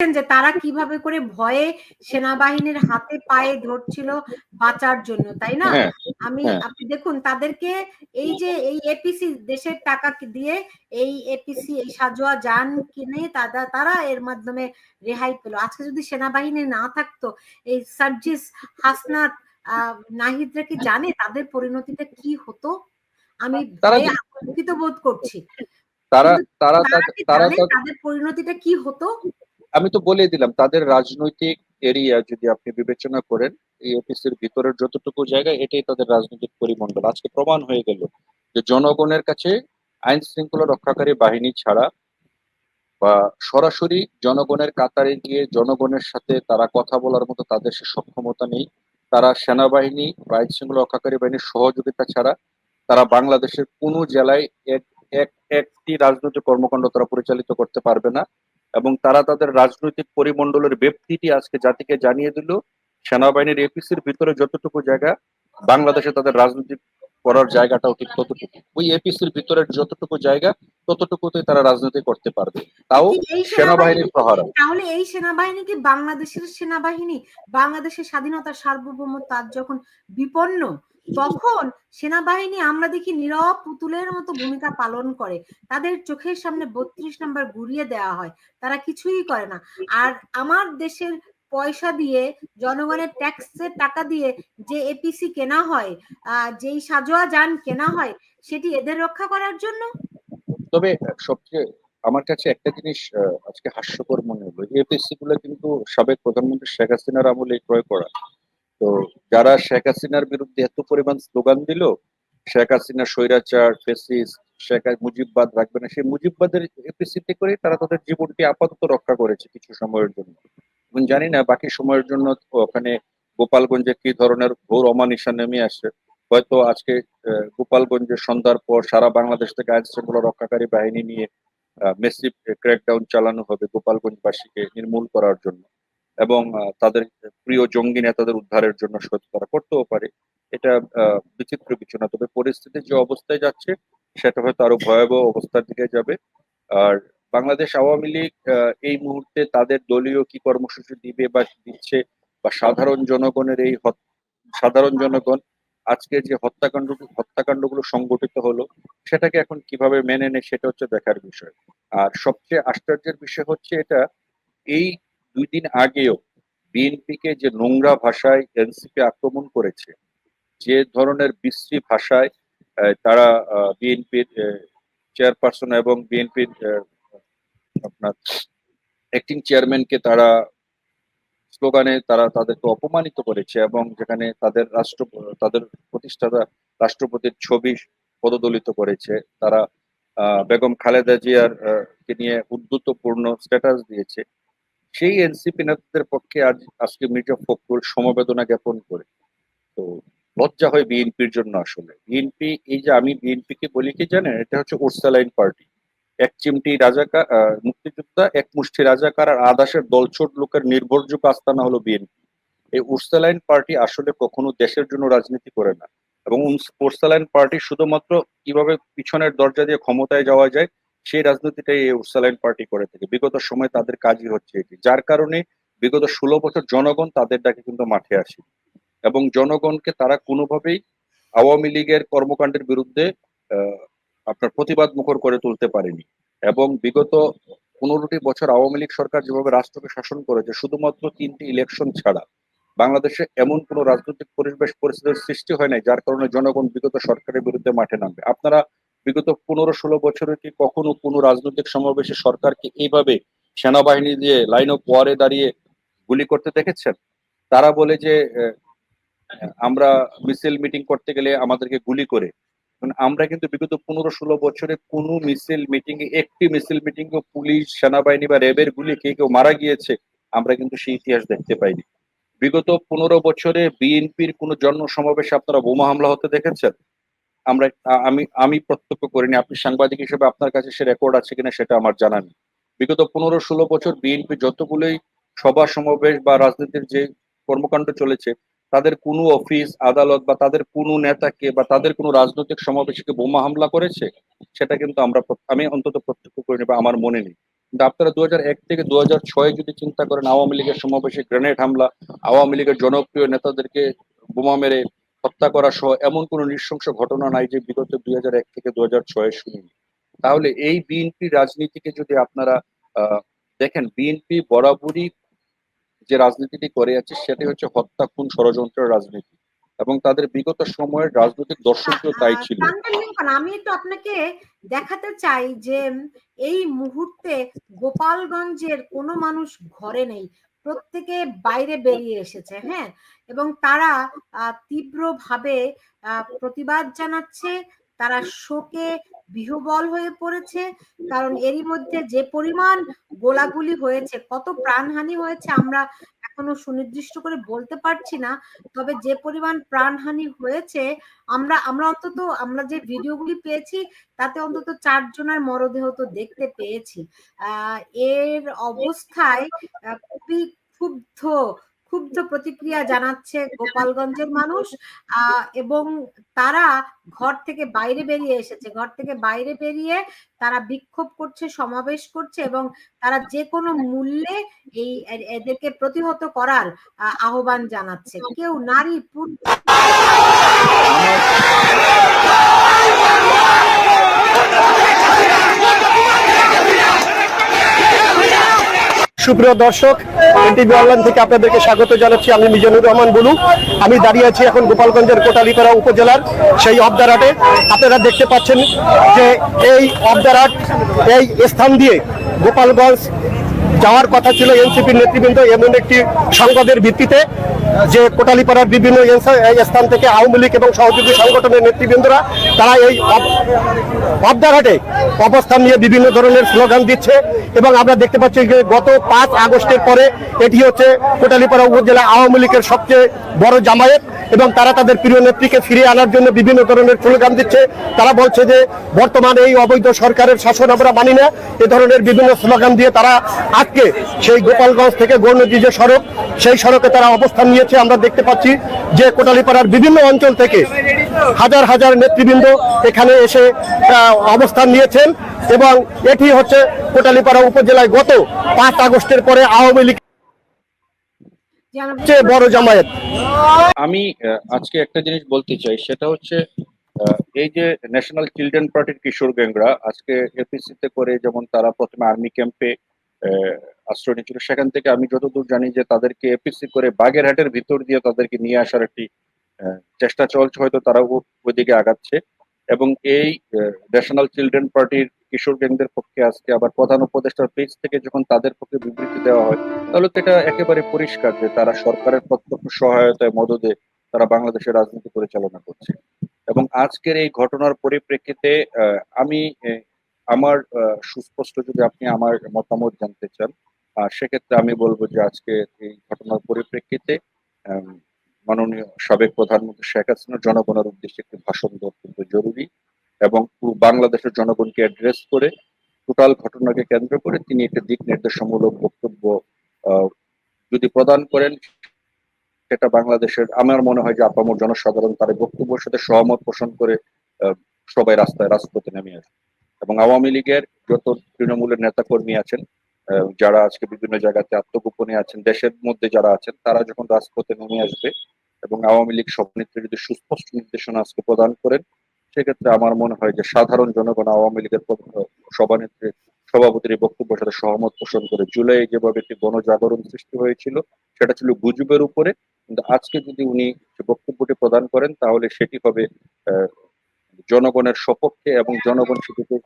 যে তারা কীভাবে করে ভয়ে সেনাবাহিনীর হাতে পায়ে ধরছিল বাঁচার জন্য তাই না? হ্যাঁ আমি হ্যাঁ। আপনি দেখুন তাদেরকে এই যে এই এপিসি দেশের টাকা দিয়ে এই এপিসি এই সাজোয়া যান কিনে তারা তারা এর মাধ্যমে রেহাই পেল। আজকে যদি সেনাবাহিনী না থাকতো এই সার্জিস হাসনাত নাহিদরা কি জানে তাদের পরিণতিটা কি হতো? আমি আতঙ্কিত বোধ করছি। তারা তারা তারা তাদের পরিণতিটা কি হতো? আমি তো বলে দিলাম, তাদের রাজনৈতিক এরিয়া যদি আপনি বিবেচনা করেন, এই অফিসের ভিতরের যতটুকু জায়গা, এটাই তাদের রাজনৈতিক পরিমণ্ডল। আজকে প্রমাণ হয়ে গেল যে জনগণের কাছে আইন শৃঙ্খলা রক্ষাকারী বাহিনী ছাড়া বা সরাসরি জনগণের কাতারে গিয়ে জনগণের সাথে তারা কথা বলার মতো তাদের সে সক্ষমতা নেই। তারা সেনাবাহিনী বা আইন শৃঙ্খলা রক্ষাকারী বাহিনীর সহযোগিতা ছাড়া তারা বাংলাদেশের কোনো জেলায় এক এক, একটি রাজনৈতিক কর্মকাণ্ড তারা পরিচালিত করতে পারবে না। এবং তারা তাদের রাজনৈতিক পরিমণ্ডলের ব্যক্তিটি আজকে জাতিকে জানিয়ে দিল। সেনাবাহিনীর এপিসির ভিতরে যতটুকু জায়গা বাংলাদেশে তাদের রাজনৈতিক করার জায়গাটাও ঠিক ততটুকু। ওই এপিসির ভিতরের যতটুকু জায়গা ততটুকুতে তারা রাজনীতি করতে পারবে। তাও সেনাবাহিনীর প্রহারা তাহলে এই সেনাবাহিনী কি বাংলাদেশের সেনাবাহিনী? বাংলাদেশের স্বাধীনতার সার্বভৌমত্ব আজ যখন বিপন্ন তখন সেনাবাহিনী আমরা দেখি নীরব পুতুলের মতো ভূমিকা পালন করে। তাদের চোখের সামনে বত্রিশ নাম্বার ঘুরিয়ে দেওয়া হয়। তারা কিছুই করে না। আর আমার দেশের পয়সা দিয়ে, জনগণের ট্যাক্সের টাকা দিয়ে যে এপিসি কেনা হয় যেই সাজোয়া যান কেনা হয়, সেটি এদের রক্ষা করার জন্য? তবে, সবচেয়ে আমার কাছে একটা জিনিস আজকে হাস্যকর মনে হলো। এপিসি গুলো কিন্তু সাবেক প্রধানমন্ত্রী শেখ হাসিনার আমলে ক্রয় করা। তো যারা শেখ হাসিনার বিরুদ্ধে এত পরিমাণ স্লোগান দিল, শেখ হাসিনা স্বৈরাচার ফেসিস শেখ মুজিববাদ রাখবে না, সেই মুজিববাদের এপিসিতে করে তারা তাদের জীবনকে আপাতত রক্ষা করেছে কিছু সময়ের জন্য। এবং জানি না, বাকি সময়ের জন্য ওখানে গোপালগঞ্জে কি ধরনের ঘোর অমানিসা নেমে আসে। হয়তো আজকে গোপালগঞ্জে সন্ধ্যার পর সারা বাংলাদেশ থেকে আইন শৃঙ্খলা রক্ষাকারী বাহিনী নিয়ে মেসিভ ক্র্যাকডাউন চালানো হবে গোপালগঞ্জবাসীকে নির্মূল করার জন্য। এবং তাদের প্রিয় জঙ্গি নেতাদের উদ্ধারের জন্য সহ্য তারা করতেও পারে। এটা বিচিত্র কিছু না। তবে পরিস্থিতি যে অবস্থায় যাচ্ছে, সেটা হয়তো আরও ভয়াবহ অবস্থার দিকে যাবে। আর বাংলাদেশ আওয়ামী লীগ এই মুহূর্তে তাদের দলীয় কি কর্মসূচি দিবে বা দিচ্ছে বা সাধারণ জনগণের এই সাধারণ জনগণ আজকে যে হত্যাকাণ্ড, হত্যাকাণ্ডগুলো সংগঠিত হলো, সেটাকে এখন কীভাবে মেনে নেয়, সেটা হচ্ছে দেখার বিষয়। আর সবচেয়ে আশ্চর্যের বিষয় হচ্ছে এটা, এই দুই দিন আগেও বিএনপিকে যে নোংরা ভাষায় এনসিপি আক্রমণ করেছে, যে ধরনের বিশ্রী ভাষায় তারা বিএনপির চেয়ারপারসন এবং বিএনপির আপনার অ্যাক্টিং চেয়ারম্যানকে তারা স্লোগানে তারা তাদেরকে অপমানিত করেছে এবং যেখানে তাদের রাষ্ট্র, তাদের প্রতিষ্ঠাতা রাষ্ট্রপতির ছবি পদদলিত করেছে, তারা বেগম খালেদা জিয়ার কে নিয়ে উদ্ধতপূর্ণ স্ট্যাটাস দিয়েছে। সেই এনসিপি নেতাদের পক্ষে আজ আজকে মির্জা ফখরুল সমবেদনা জ্ঞাপন করে। তো লজ্জা হয় বিএনপির জন্য আসলে। বিএনপি এই যে আমি বিএনপি কে বলি কি জানেন? এটা হচ্ছে ওরসালাইন পার্টি এক চিমটি রাজাকার মুক্তিযোদ্ধা, এক মুষ্টি রাজাকার আর আদাসের দলছোট লোকের নির্ভরযোগ্য আস্তানা হলো বিএনপি এই উর্সালাইন পার্টি আসলে কখনো দেশের জন্য রাজনীতি করে না। এবং উর্সালাইন পার্টি শুধুমাত্র কীভাবে পিছনের দরজা দিয়ে ক্ষমতায় যাওয়া যায় সেই রাজনীতিটাই এই উর্সালাইন পার্টি করে থাকে। বিগত সময় তাদের কাজই হচ্ছে এটি। যার কারণে বিগত ষোলো বছর জনগণ তাদের ডাকে কিন্তু মাঠে আসে। এবং জনগণকে তারা কোনোভাবেই আওয়ামী লীগের কর্মকাণ্ডের বিরুদ্ধে আপনার প্রতিবাদ মুখর করে তুলতে পারেনি। এবং বিগত পনেরোটি বছর আওয়ামী লীগ সরকার যেভাবে রাষ্ট্রকে শাসন করেছে, শুধুমাত্র তিনটি ইলেকশন ছাড়া বাংলাদেশে এমন কোনো রাজনৈতিক পরিবেশ পরিস্থিতির সৃষ্টি হয় নাই, যার কারণে জনগণ বিগত সরকারের বিরুদ্ধে মাঠে নামবে। আপনারা বিগত পনেরো ষোলো বছরে কি কখনো কোনো রাজনৈতিক সমাবেশে সরকারকে এইভাবে সেনাবাহিনী দিয়ে লাইন অফ ওয়ারে দাঁড়িয়ে গুলি করতে দেখেছেন? তারা বলে যে আমরা মিছিল মিটিং করতে গেলে আমাদেরকে গুলি করে। আমরা কিন্তু বিগত পনেরো ষোলো বছরে কোনো মিছিল মিটিং একটি মিছিল মিটিং পুলিশ, সেনাবাহিনী বা র্যাবের গুলি কে কেউ মারা গিয়েছে, আমরা কিন্তু সেই ইতিহাস দেখতে পাইনি। বিগত পনেরো বছরে বিএনপির কোনো জন্ম সমাবেশে আপনারা বোমা হামলা হতে দেখেছেন? আমরা, আমি আমি প্রত্যক্ষ করিনি। আপনি সাংবাদিক হিসেবে আপনার কাছে সে রেকর্ড আছে কিনা সেটা আমার জানা নেই। বিগত পনেরো ষোলো বছর বিএনপি যতগুলোই সভা, সমাবেশ বা রাজনীতির যে কর্মকাণ্ড চলেছে, তাদের কোনো অফিস আদালত বা তাদের কোনো নেতাকে বা তাদের কোনো রাজনৈতিক সমাবেশকে বোমা হামলা করেছে, সেটা কিন্তু আমরা আমি অন্তত প্রত্যক্ষ করিনি বা আমার মনে নেই। কিন্তু আপনারা দু এক থেকে দু ছয় যদি চিন্তা করেন, আওয়ামী লীগের সমাবেশে গ্রেনেড হামলা, আওয়ামী লীগের জনপ্রিয় নেতাদেরকে বোমা মেরে হত্যা করা সহ এমন কোনো নৃশংস ঘটনা নাই যে বিগত দুই এক থেকে দু হাজার ছয়ে শুনিনি। তাহলে এই বিএনপি রাজনীতিকে যদি আপনারা দেখেন বিএনপি বরাবরই যে রাজনীতিটি করে আছে সেটি হচ্ছে হত্যা খুন ষড়যন্ত্রের রাজনীতি। এবং তাদের বিগত সময়ের রাজনৈতিক দর্শকীয় তাই ছিল। আমি একটু আপনাকে দেখাতে চাই যে এই মুহূর্তে গোপালগঞ্জের কোনো মানুষ ঘরে নেই। প্রত্যেকে বাইরে বেরিয়ে এসেছে হ্যাঁ? এবং তারা তীব্রভাবে প্রতিবাদ জানাচ্ছে, তারা শোকে বিহবল হয়ে পড়েছে, কারণ এরই মধ্যে যে পরিমাণ গোলাগুলি হয়েছে, কত প্রাণহানি হয়েছে আমরা এখনও সুনির্দিষ্ট করে বলতে পারছি না, তবে যে পরিমাণ প্রাণহানি হয়েছে, আমরা আমরা অন্তত, আমরা যে ভিডিওগুলি পেয়েছি, তাতে অন্তত চারজনের মরদেহ তো দেখতে পেয়েছি। এর অবস্থায় খুবই ক্ষুব্ধ ক্ষুব্ধ প্রতিক্রিয়া জানাচ্ছে গোপালগঞ্জের মানুষ। এবং তারা ঘর থেকে বাইরে বেরিয়ে এসেছে। ঘর থেকে বাইরে বেরিয়ে তারা বিক্ষোভ করছে সমাবেশ করছে এবং তারা যে কোনো মূল্যে এই এদেরকে প্রতিহত করার আহ্বান জানাচ্ছে। কেউ নারী পুরুষ সুপ্রিয় দর্শক, এনটিভি অনলাইন থেকে আপনাদেরকে স্বাগত জানাচ্ছি। আমি মিজানুর রহমান বলু। আমি দাঁড়িয়ে আছি এখন গোপালগঞ্জের কোটালীপাড়া উপজেলার সেই অবদারাটে আপনারা দেখতে পাচ্ছেন যে এই অবদারাট এই স্থান দিয়ে গোপালগঞ্জ যাওয়ার কথা ছিল এনসিপির নেতৃবৃন্দ এমন একটি সংবাদের ভিত্তিতে যে কোটালিপাড়ার বিভিন্ন স্থান থেকে আওয়ামী লীগ এবং সহযোগী সংগঠনের নেতৃবৃন্দরা তারা এই অবদারহাটে অবস্থান নিয়ে বিভিন্ন ধরনের স্লোগান দিচ্ছে এবং আমরা দেখতে পাচ্ছি যে গত পাঁচ আগস্টের পরে এটি হচ্ছে কোটালিপাড়া উপজেলা আওয়ামী লীগের সবচেয়ে বড় জামায়াত এবং তারা তাদের প্রিয় নেত্রীকে ফিরিয়ে আনার জন্য বিভিন্ন ধরনের স্লোগান দিচ্ছে। তারা বলছে যে বর্তমানে এই অবৈধ সরকারের শাসন আমরা মানি না। এ ধরনের বিভিন্ন স্লোগান দিয়ে তারা আজকে সেই গোপালগঞ্জ থেকে গৌরনদী যে সড়ক, সেই সড়কে তারা অবস্থান নিয়েছে। আমরা দেখতে পাচ্ছি যে কোটালীপাড়ার বিভিন্ন অঞ্চল থেকে হাজার হাজার নেতৃবৃন্দ এখানে এসে অবস্থান নিয়েছেন এবং এটি হচ্ছে কোটালীপাড়া উপজেলায় গত পাঁচ আগস্টের পরে আওয়ামী লীগ বড় জামায়াত। আমি আজকে একটা জিনিস বলতে চাই, সেটা হচ্ছে এই যে ন্যাশনাল চিলড্রেন পার্টির কিশোর গ্যাংরা আজকে এপিসি তে করে যেমন তারা প্রথমে আর্মি ক্যাম্পে আশ্রয় নিয়েছিল। সেখান থেকে আমি যতদূর জানি যে তাদেরকে এপিসি করে বাগেরহাটের ভিতর দিয়ে তাদেরকে নিয়ে আসার একটি চেষ্টা চলছে, হয়তো তারা ওইদিকে আগাচ্ছে। এবং এই ন্যাশনাল চিলড্রেন পার্টির কিশোর গ্যাংদের পক্ষে আজকে আবার প্রধান উপদেষ্টার পেজ থেকে যখন তাদের পক্ষে বিবৃতি দেওয়া হয়, তাহলে তো এটা একেবারে পরিষ্কার যে তারা সরকারের প্রত্যক্ষ সহায়তায় মদদে তারা বাংলাদেশের রাজনীতি পরিচালনা করছে। এবং আজকের এই ঘটনার পরিপ্রেক্ষিতে আমি আমার সুস্পষ্ট যদি আপনি আমার মতামত জানতে চান সেক্ষেত্রে আমি বলব যে আজকে এই ঘটনার পরিপ্রেক্ষিতে মাননীয় সাবেক প্রধানমন্ত্রী শেখ হাসিনা জনগণের উদ্দেশ্যে একটি ভাষণ দেওয়া অত্যন্ত জরুরি এবং বাংলাদেশের জনগণকে অ্যাড্রেস করে টোটাল ঘটনাকে কেন্দ্র করে তিনি একটি দিক নির্দেশমূলক বক্তব্য যদি প্রদান করেন, সেটা বাংলাদেশের, আমার মনে হয় যে আপামর জনসাধারণ তার বক্তব্যের সাথে সহমত পোষণ করে সবাই রাস্তায় রাজপথে নেমে আসবে। এবং আওয়ামী লীগের যত তৃণমূলের নেতাকর্মী আছেন যারা আজকে বিভিন্ন জায়গাতে আত্মগোপনে আছেন, দেশের মধ্যে যারা আছেন, তারা যখন রাজপথে নেমে আসবে এবং আওয়ামী লীগ সভানেত্রী যদি সুস্পষ্ট নির্দেশনা আজকে প্রদান করেন, সেক্ষেত্রে আমার মনে হয় যে সাধারণ জনগণ আওয়ামী লীগের সভানেত্রী সভাপতির এই বক্তব্যের সাথে সহমত পোষণ করে জুলাই যেভাবে একটি গণজাগরণ সৃষ্টি হয়েছিল, সেটা ছিল গুজবের উপরে। কিন্তু আজকে যদি উনি বক্তব্যটি প্রদান করেন, তাহলে সেটি হবে জনগণের সপক্ষে এবং জনগণ সেটিকে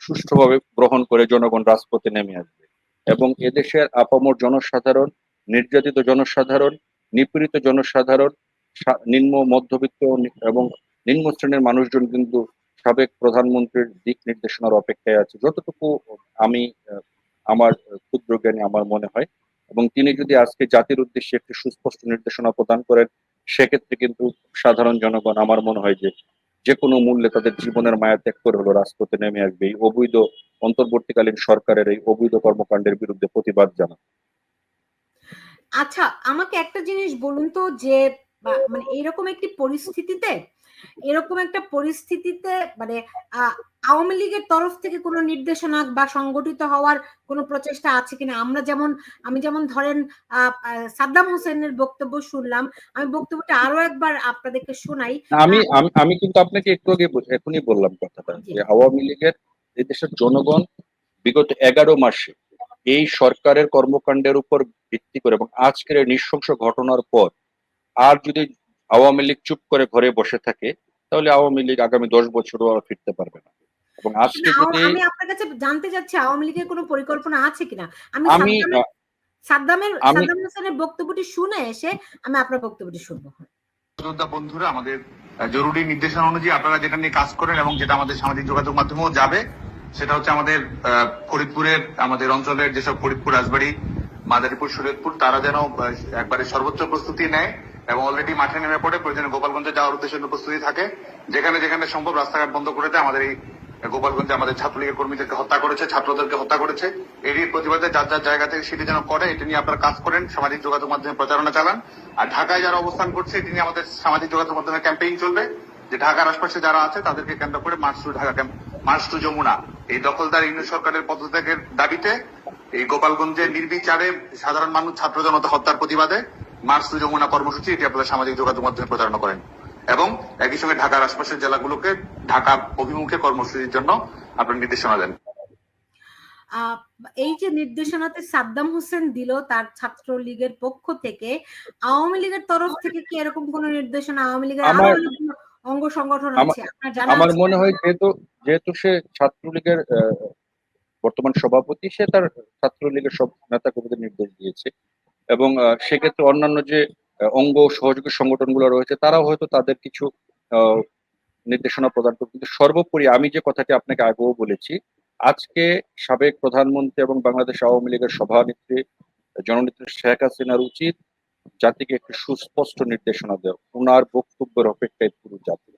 সুষ্ঠুভাবে গ্রহণ করে জনগণ রাজপথে নেমে আসবে। এবং এদেশের আপামর জনসাধারণ, নির্যাতিত জনসাধারণ, নিপীড়িত জনসাধারণ নিম্ন মধ্যবিত্ত এবং নিম্ন শ্রেণির মানুষজন কিন্তু সাবেক প্রধানমন্ত্রীর দিক নির্দেশনার অপেক্ষায় আছে। যতটুকু আমি আমার ক্ষুদ্র জ্ঞানে আমার মনে হয় এবং তিনি যদি আজকে জাতির উদ্দেশ্যে একটি সুস্পষ্ট নির্দেশনা প্রদান করেন, সেক্ষেত্রে কিন্তু সাধারণ জনগণ আমার মনে হয় যে যে কোনো মূল্যে তাদের জীবনের মায়া ত্যাগ করে হলো রাজপথে নেমে আসবে। এই অবৈধ অন্তর্বর্তীকালীন সরকারের এই অবৈধ কর্মকাণ্ডের বিরুদ্ধে প্রতিবাদ জানা আচ্ছা আমাকে একটা জিনিস বলুন তো যে বা মানে এরকম একটি পরিস্থিতিতে এরকম একটা পরিস্থিতিতে মানে আওয়ামী লীগের তরফ থেকে কোনো নির্দেশনা বা সংগঠিত হওয়ার কোনো প্রচেষ্টা আছে কিনা আমরা যেমন আমি যেমন ধরেন সাদ্দাম হোসেনের বক্তব্য শুনলাম আমি বক্তব্যটা আরও একবার আপনাদেরকে শোনাই আমি আমি কিন্তু আপনাকে একটু আগে এখনই বললাম কথাটা। যে আওয়ামী লীগের এই দেশের জনগণ বিগত এগারো মাসে এই সরকারের কর্মকাণ্ডের উপর ভিত্তি করে এবং আজকের এই নৃশংস ঘটনার পর আর যদি আওয়ামী লীগ চুপ করে ঘরে বসে থাকে তাহলে আওয়ামী লীগ আগামী দশ বছরও আর ফিরতে পারবে না। এবং আজকে যদি আমি আপনার কাছে জানতে চাচ্ছি আওয়ামী লীগের কোনো পরিকল্পনা আছে কিনা? আমি আমি সাদ্দামের- সাদ্দাম হোসেনের বক্তব্যটি শুনে এসে আমি আপনার বক্তব্যটি শুনব। যোদ্ধা বন্ধুরা আমাদের জরুরি নির্দেশনা অনুযায়ী আপনারা যেটা নিয়ে কাজ করেন এবং যেটা আমাদের সামাজিক যোগাযোগ মাধ্যমেও যাবে সেটা হচ্ছে আমাদের আহ, ফরিদপুরের আমাদের অঞ্চলের যেসব ফরিদপুর রাজবাড়ি মাদারীপুর শরীয়তপুর তারা যেন একবারে সর্বোচ্চ প্রস্তুতি নেয়। এবং অলরেডি মাঠে নেমে পড়ে প্রয়োজনে গোপালগঞ্জে যাওয়ার উদ্দেশ্যে প্রস্তুতি থাকে। যেখানে যেখানে সম্ভব রাস্তাঘাট বন্ধ করে দেয়, আমাদের এই গোপালগঞ্জে আমাদের ছাত্রলীগের কর্মীদেরকে হত্যা করেছে, ছাত্রদেরকে হত্যা করেছে। এটির প্রতিবাদে যার যার জায়গা থেকে সেটি যেন করে, এটি নিয়ে আপনারা কাজ করেন, সামাজিক যোগাযোগ মাধ্যমে প্রচারণা চালান। আর ঢাকায় যারা অবস্থান করছে, এটি নিয়ে আমাদের সামাজিক যোগাযোগ মাধ্যমে ক্যাম্পেইন চলবে। যে ঢাকার আশপাশে যারা আছে, তাদেরকে কেন্দ্র করে march to Dhaka camp, march to Jamuna. এই দখলদার ইউনিট সরকারের পদত্যাগের দাবিতে এই গোপালগঞ্জে নির্বিচারে সাধারণ মানুষ, ছাত্র জনতা হত্যার প্রতিবাদে মার্চ টু যমুনা কর্মসূচি এটি আপনারা সামাজিক যোগাযোগ মাধ্যমে প্রচারণা করেন। এবং একই সঙ্গে ঢাকার আশপাশের জেলাগুলোকে ঢাকা অভিমুখে কর্মসূচির জন্য আপনার নির্দেশনা দেন। আহ, এই যে নির্দেশনাতে সাদ্দাম হোসেন দিল তার ছাত্রলীগের পক্ষ থেকে আওয়ামী লীগের তরফ থেকে কি এরকম কোন নির্দেশনা আওয়ামী লীগের অঙ্গ সংগঠন আমার- আছে আমার মনে হয় যেহেতু যেহেতু সে ছাত্রলীগের আহ, বর্তমান সভাপতি সে তার ছাত্রলীগের সব নেতা কর্মীদের নির্দেশ দিয়েছে। এবং সেক্ষেত্রে অন্যান্য যে অঙ্গ সহযোগী সংগঠনগুলো রয়েছে, তারাও হয়তো তাদের কিছু নির্দেশনা প্রদান করবে। কিন্তু সর্বোপরি আমি যে কথাটি আপনাকে আগেও বলেছি, আজকে সাবেক প্রধানমন্ত্রী এবং বাংলাদেশ আওয়ামী লীগের সভানেত্রী, জননেত্রী শেখ হাসিনার উচিত জাতিকে একটি সুস্পষ্ট নির্দেশনা দেওয়া। ওনার বক্তব্যের অপেক্ষায় পুরো জাতি।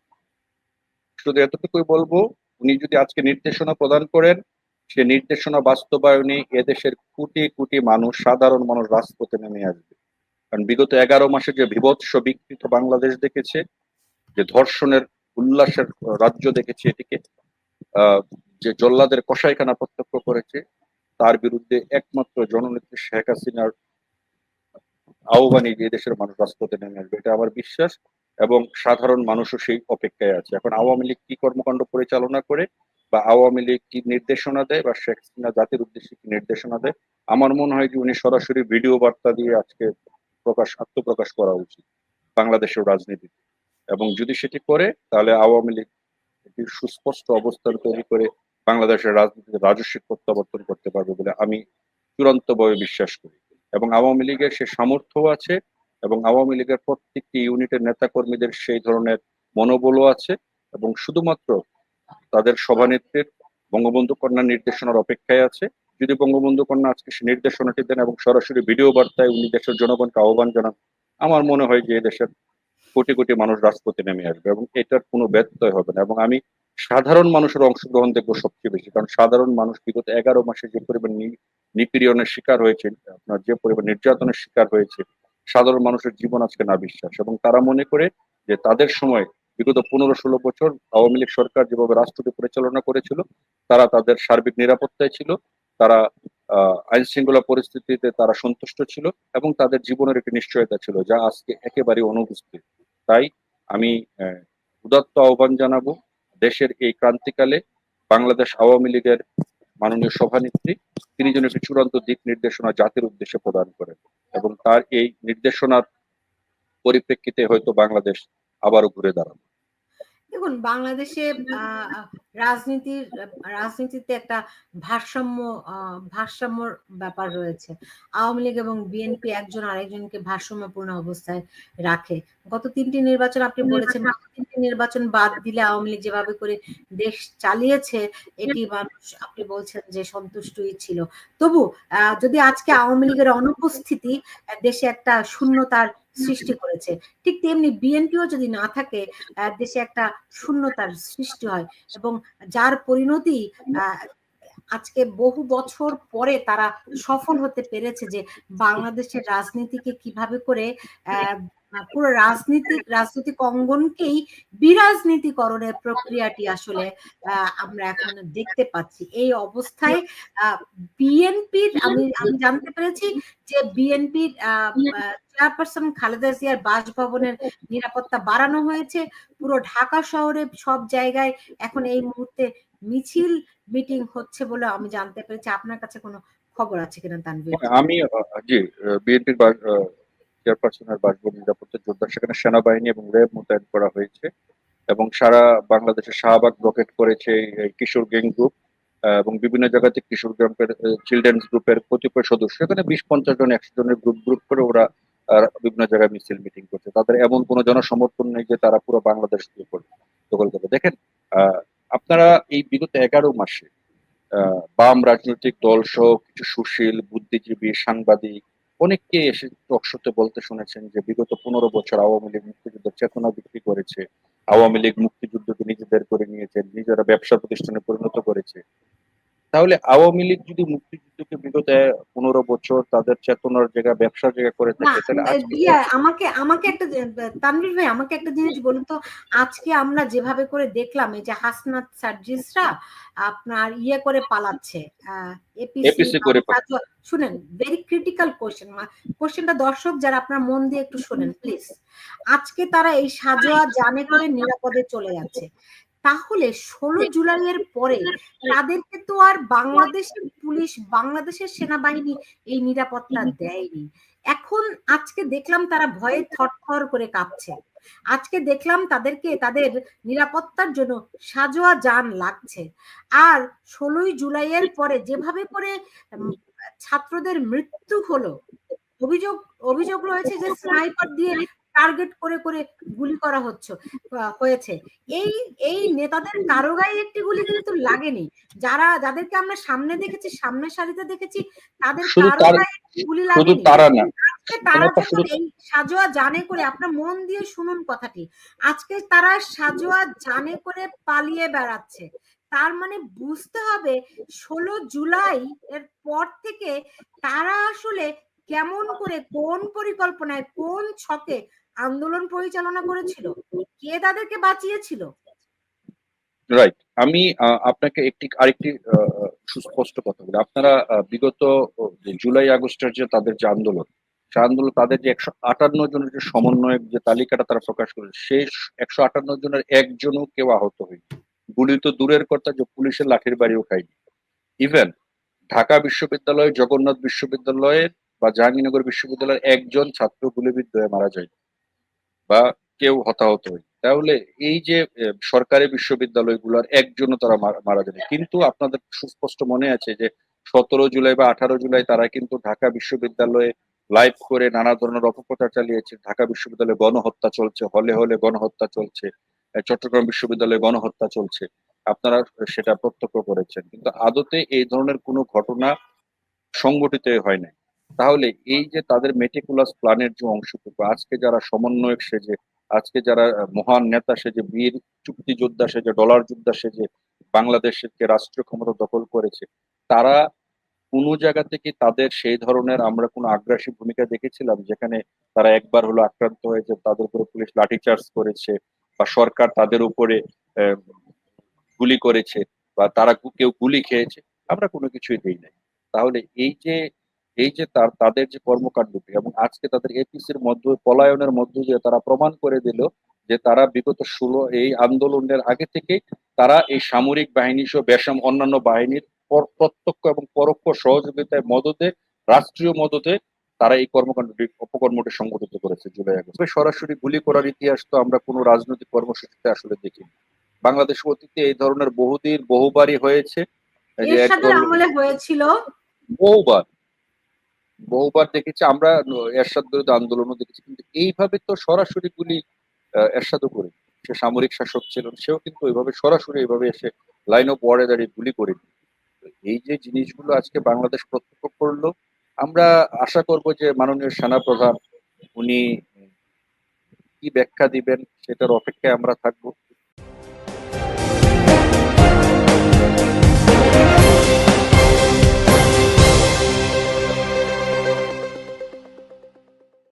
শুধু এতটুকুই বলব, উনি যদি আজকে নির্দেশনা প্রদান করেন সে নির্দেশনা বাস্তবায়নে এদেশের কোটি কোটি মানুষ, সাধারণ মানুষ রাজপথে নেমে আসবে। কারণ বিগত এগারো মাসে যে বিভৎস বিকৃত বাংলাদেশ দেখেছে, যে ধর্ষণের উল্লাসের রাজ্য দেখেছে এটিকে যে জল্লাদের কসাইখানা প্রত্যক্ষ করেছে, তার বিরুদ্ধে একমাত্র জননেত্রী শেখ হাসিনার আহ্বানে যে দেশের মানুষ রাজপথে নেমে আসবে, এটা আমার বিশ্বাস। এবং সাধারণ মানুষও সেই অপেক্ষায় আছে। এখন আওয়ামী লীগ কি কর্মকাণ্ড পরিচালনা করে বা আওয়ামী লীগ কি নির্দেশনা দেয় বা শেখ হাসিনা জাতির উদ্দেশ্যে কি নির্দেশনা দেয়? আমার মনে হয় যে উনি সরাসরি ভিডিও বার্তা দিয়ে আজকে প্রকাশ, আত্মপ্রকাশ করা উচিত বাংলাদেশের রাজনীতিতে। এবং যদি সেটি করে, তাহলে আওয়ামী লীগ একটি সুস্পষ্ট অবস্থান তৈরি করে বাংলাদেশের রাজনীতিতে রাজস্বিক প্রত্যাবর্তন করতে পারবে বলে আমি চূড়ান্ত চূড়ান্তভাবে বিশ্বাস করি। এবং আওয়ামী লীগের সে সামর্থ্য আছে এবং আওয়ামী লীগের প্রত্যেকটি ইউনিটের নেতা কর্মীদের সেই ধরনের মনোবলও আছে এবং শুধুমাত্র তাদের সভানেত্রীর বঙ্গবন্ধু কন্যার নির্দেশনার অপেক্ষায় আছে। যদি বঙ্গবন্ধু কন্যা আজকে সে নির্দেশনাটি দেন এবং সরাসরি ভিডিও বার্তায় উনি দেশের জনগণকে আহ্বান জানান, আমার মনে হয় যে দেশের কোটি কোটি মানুষ রাজপথে নেমে আসবে এবং এটার কোনো ব্যত্যয় হবে না এবং আমি সাধারণ মানুষের অংশগ্রহণ দেখব সবচেয়ে বেশি। কারণ সাধারণ মানুষ বিগত এগারো মাসে যে পরিমাণ নিপীড়নের শিকার হয়েছে আপনার যে পরিমাণ নির্যাতনের শিকার হয়েছে, সাধারণ মানুষের জীবন আজকে না বিশ্বাস এবং তারা মনে করে যে তাদের সময় বিগত পনেরো ষোলো বছর আওয়ামী লীগ সরকার যেভাবে রাষ্ট্রটি পরিচালনা করেছিল, তারা তাদের সার্বিক নিরাপত্তায় ছিল, তারা আইন শৃঙ্খলা পরিস্থিতিতে তারা সন্তুষ্ট ছিল এবং তাদের জীবনের একটি নিশ্চয়তা ছিল যা আজকে একেবারে অনুপস্থিত। তাই আমি উদাত্ত আহ্বান জানাব দেশের এই ক্রান্তিকালে বাংলাদেশ আওয়ামী লীগের মাননীয় সভানেত্রী, তিনি যেন একটি চূড়ান্ত দিক নির্দেশনা জাতির উদ্দেশ্যে প্রদান করেন এবং তার এই নির্দেশনার পরিপ্রেক্ষিতে হয়তো বাংলাদেশ আবারও ঘুরে দাঁড়াবে। দেখুন বাংলাদেশে রাজনীতির রাজনীতিতে একটা ভারসাম্য আহ, ভারসাম্যর ব্যাপার রয়েছে। আওয়ামী লীগ এবং বিএনপি একজন আরেকজনকে ভারসাম্যপূর্ণ অবস্থায় রাখে। গত তিনটি নির্বাচন আপনি বলেছেন তিনটি নির্বাচন বাদ দিলে আওয়ামী লীগ যেভাবে করে দেশ চালিয়েছে এটি মানুষ আপনি বলছেন যে সন্তুষ্টই ছিল। তবু আহ, যদি আজকে আওয়ামী লীগের অনুপস্থিতি দেশে একটা শূন্যতার সৃষ্টি করেছে। ঠিক তেমনি বিএনপিও যদি না থাকে আহ, দেশে একটা শূন্যতার সৃষ্টি হয় এবং যার পরিণতি আহ, আজকে বহু বছর পরে তারা সফল হতে পেরেছে যে বাংলাদেশের রাজনীতিকে কীভাবে করে পুরো রাজনীতিক রাজনৈতিক অঙ্গনকেই বিরাজনীতিকরণের প্রক্রিয়াটি আসলে আমরা এখন দেখতে পাচ্ছি। এই অবস্থায় বিএনপির, আমি আমি জানতে পেরেছি যে বিএনপির চেয়ারপারসন খালেদা জিয়ার বাসভবনের নিরাপত্তা বাড়ানো হয়েছে। পুরো ঢাকা শহরে সব জায়গায় এখন এই মুহূর্তে মিছিল, মিটিং হচ্ছে বলে আমি জানতে পেরেছি। আপনার কাছে কোনো খবর আছে কিনা, তানভীর? আমি জি বিএনপির চেয়ারপারসনের বাসভবন নিরাপত্তা যোদ্ধা সেখানে সেনাবাহিনী এবং র্যাব মোতায়েন করা হয়েছে এবং সারা বাংলাদেশে শাহবাগ ব্লকেট করেছে কিশোর গ্যাং গ্রুপ এবং বিভিন্ন জায়গাতে কিশোর গ্যাংয়ের চিলড্রেন্স গ্রুপের কতিপয় সদস্য এখানে বিশ পঞ্চাশ জন, একশো জনের গ্রুপ গ্রুপ করে ওরা বিভিন্ন জায়গায় মিছিল মিটিং করছে। তাদের এমন কোনো জনসমর্থন নেই যে তারা পুরো বাংলাদেশ দখল করবে। দেখেন আপনারা এই বিগত এগারো মাসে বাম রাজনৈতিক দল সহ কিছু সুশীল, বুদ্ধিজীবী, সাংবাদিক অনেককে এসে টকশোতে বলতে শুনেছেন যে বিগত পনেরো বছর আওয়ামী লীগ মুক্তিযুদ্ধের চেতনা বিক্রি করেছে, আওয়ামী লীগ মুক্তিযুদ্ধকে নিজেদের করে নিয়েছে, নিজেরা ব্যবসা প্রতিষ্ঠানে পরিণত করেছে। তাহলে আওয়ামী লীগ যদি মুক্তিযুদ্ধকে বিগত পনেরো বছর তাদের চেতনার জায়গা ব্যবসার জায়গা করে থাকে তাহলে আমাকে আমাকে একটা তানভীর ভাই আমাকে একটা জিনিস বলুন তো আজকে আমরা যেভাবে করে দেখলাম এই যে হাসনাত সার্জিসরা আপনার ইয়ে করে পালাচ্ছে করে শুনেন ভেরি ক্রিটিক্যাল কোশ্চেন কোশ্চেনটা দর্শক যারা আপনার মন দিয়ে একটু শুনেন প্লিজ আজকে তারা এই সাজোয়া জানে করে নিরাপদে চলে যাচ্ছে। তাহলে ষোলো জুলাইয়ের পরে তাদেরকে তো আর বাংলাদেশের পুলিশ বাংলাদেশের সেনাবাহিনী এই নিরাপত্তা দেয়নি। এখন আজকে দেখলাম তারা ভয়ে থরথর করে কাঁপছে। আজকে দেখলাম তাদেরকে তাদের নিরাপত্তার জন্য সাজোয়া যান লাগছে। আর ষোলোই জুলাইয়ের পরে যেভাবে করে ছাত্রদের মৃত্যু হলো অভিযোগ অভিযোগ রয়েছে যে স্নাইপার দিয়ে টার্গেট করে করে গুলি করা হচ্ছে হয়েছে। এই এই নেতাদের কারও গায়ে একটি গুলি কিন্তু লাগেনি। যারা যাদেরকে আমরা সামনে দেখেছি সামনের সারিতে দেখেছি তাদের কারও গায়ে গুলি লাগেনি। তারা না। তারা এই সাজোয়া জানে করে আপনার মন দিয়ে শুনুন কথাটি আজকে তারা সাজোয়া জানে করে পালিয়ে বেড়াচ্ছে। তার মানে বুঝতে হবে ষোলো জুলাই এর পর থেকে তারা আসলে কেমন করে কোন পরিকল্পনায় কোন ছকে আন্দোলন পরিচালনা করেছিল? কে তাদেরকে বাঁচিয়েছিল? রাইট আমি আপনাকে একটি, আরেকটি সুস্পষ্ট কথা বলি। আপনারা বিগত জুলাই আগস্টের যে তাদের যে আন্দোলন সে আন্দোলন তাদের যে একশো আটান্ন জনের যে সমন্বয়ক যে তালিকাটা তারা প্রকাশ করেছে, সেই একশো আটান্ন জনের একজনও কেউ আহত হয়নি। গুলি তো দূরের কথা যে পুলিশের লাঠির বাড়িও খায়নি। ইভেন ঢাকা বিশ্ববিদ্যালয়, জগন্নাথ বিশ্ববিদ্যালয়ের বা জাহাঙ্গীরনগর বিশ্ববিদ্যালয়ের একজন ছাত্র গুলিবিদ্ধ হয়ে মারা যায় বা কেউ হতাহত হয় তাহলে এই যে সরকারি বিশ্ববিদ্যালয়গুলোর একজনও তারা মারা যাবে কিন্তু আপনাদের সুস্পষ্ট মনে আছে যে, সতেরো জুলাই বা আঠারো জুলাই তারা কিন্তু ঢাকা বিশ্ববিদ্যালয়ে লাইভ করে নানা ধরনের অপপ্রচার চালিয়েছে। ঢাকা বিশ্ববিদ্যালয়ে গণহত্যা চলছে, হলে হলে গণহত্যা চলছে চট্টগ্রাম বিশ্ববিদ্যালয়ে গণহত্যা চলছে। আপনারা সেটা প্রত্যক্ষ করেছেন। কিন্তু আদতে এই ধরনের কোনো ঘটনা সংগঠিত হয় নাই তাহলে এই যে তাদের মেটিকুলাস প্ল্যানের যে অংশটুকু, আজকে যারা সমন্বয়ক সেজে, আজকে যারা মহান নেতা সেজে, বীর চুক্তি যোদ্ধা সেজে, ডলার যোদ্ধা সেজে বাংলাদেশকে রাষ্ট্রীয় ক্ষমতা দখল করেছে, তারা কোনো জায়গা থেকে তাদের সেই ধরনের আমরা কোনো আগ্রাসী ভূমিকা দেখেছিলাম, যেখানে তারা একবার হলো আক্রান্ত হয়েছে, তাদের উপরে পুলিশ লাঠিচার্জ করেছে বা সরকার তাদের উপরে গুলি করেছে বা তারা কেউ গুলি খেয়েছে, আমরা কোনো কিছুই দেই নাই। তাহলে এই যে এই যে তার তাদের যে কর্মকাণ্ডটি এবং আজকে তাদের এপিসির মধ্য পলায়নের মধ্য দিয়ে তারা প্রমাণ করে দিল যে তারা বিগত ষোলো এই আন্দোলনের আগে থেকে তারা এই সামরিক বাহিনী সহ বেসাম অন্যান্য বাহিনীর প্রত্যক্ষ এবং পরোক্ষ সহযোগিতায় মদতে রাষ্ট্রীয় মদতে তারা এই কর্মকাণ্ডটি অপকর্মটি সংগঠিত করেছে জুলাই আগস্ট। সরাসরি গুলি করার ইতিহাস তো আমরা কোনো রাজনৈতিক কর্মসূচিতে আসলে দেখিনি। বাংলাদেশ অতীতে এই ধরনের বহুদিন বহুবারই হয়েছে। যে হয়েছিল। বহুবার। বহুবার দেখেছি, আমরা এরশাদ বিরোধী আন্দোলনও দেখেছি, কিন্তু এইভাবে তো সরাসরি গুলি এরশাদও করে সে সামরিক শাসক ছিল সেও কিন্তু ওইভাবে সরাসরি এইভাবে এসে লাইন অফ ওয়ার্ডে দাঁড়িয়ে গুলি করে এই যে জিনিসগুলো আজকে বাংলাদেশ প্রত্যক্ষ করল, আমরা আশা করব যে মাননীয় সেনা প্রধান উনি কি ব্যাখ্যা দিবেন, সেটার অপেক্ষায় আমরা থাকব।